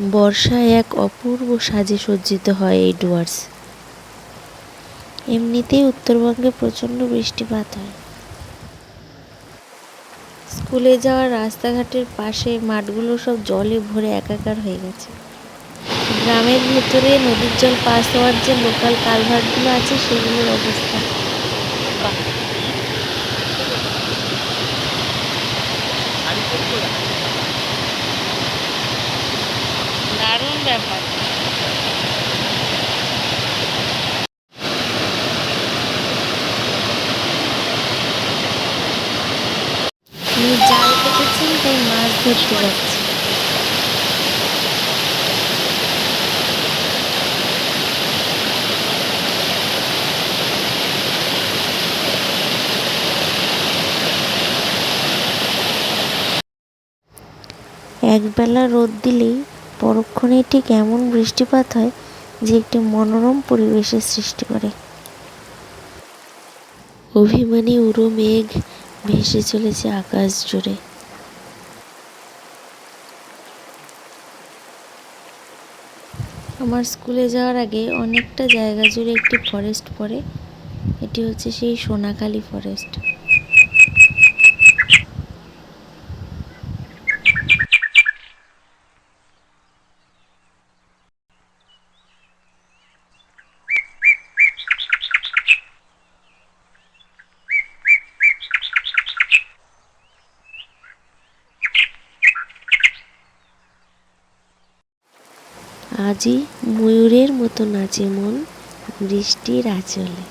বর্ষায় এক অপূর্ব সাজে সজ্জিত হয় এই ডুয়ার্স। এমনিতেই উত্তরবঙ্গে প্রচণ্ড বৃষ্টিপাত হয়। স্কুলে যাওয়ার রাস্তাঘাটের পাশে মাঠগুলো সব জলে ভরে একাকার হয়ে গেছে। গ্রামের ভেতরে নদীর জল পাস হওয়ার যে লোকাল কালভার্টগুলো আছে, সেগুলোর অবস্থা। দারুণ ব্যাপার। জাল পেতেছেন তাই মাছ ধরতে যাচ্ছে। একবেলা রোদ দিলেই পরক্ষণেই ঠিক এমন বৃষ্টিপাত হয় যে একটি মনোরম পরিবেশের সৃষ্টি করে। অভিমানী উড়ো মেঘ ভেসে চলেছে আকাশ জুড়ে। আমার স্কুলে যাওয়ার আগে অনেকটা জায়গা জুড়ে একটি ফরেস্ট পড়ে। এটি হচ্ছে সেই সোনাখালি ফরেস্ট আজই ময়ূরের মতো নাচে মন বৃষ্টির আঁচলে।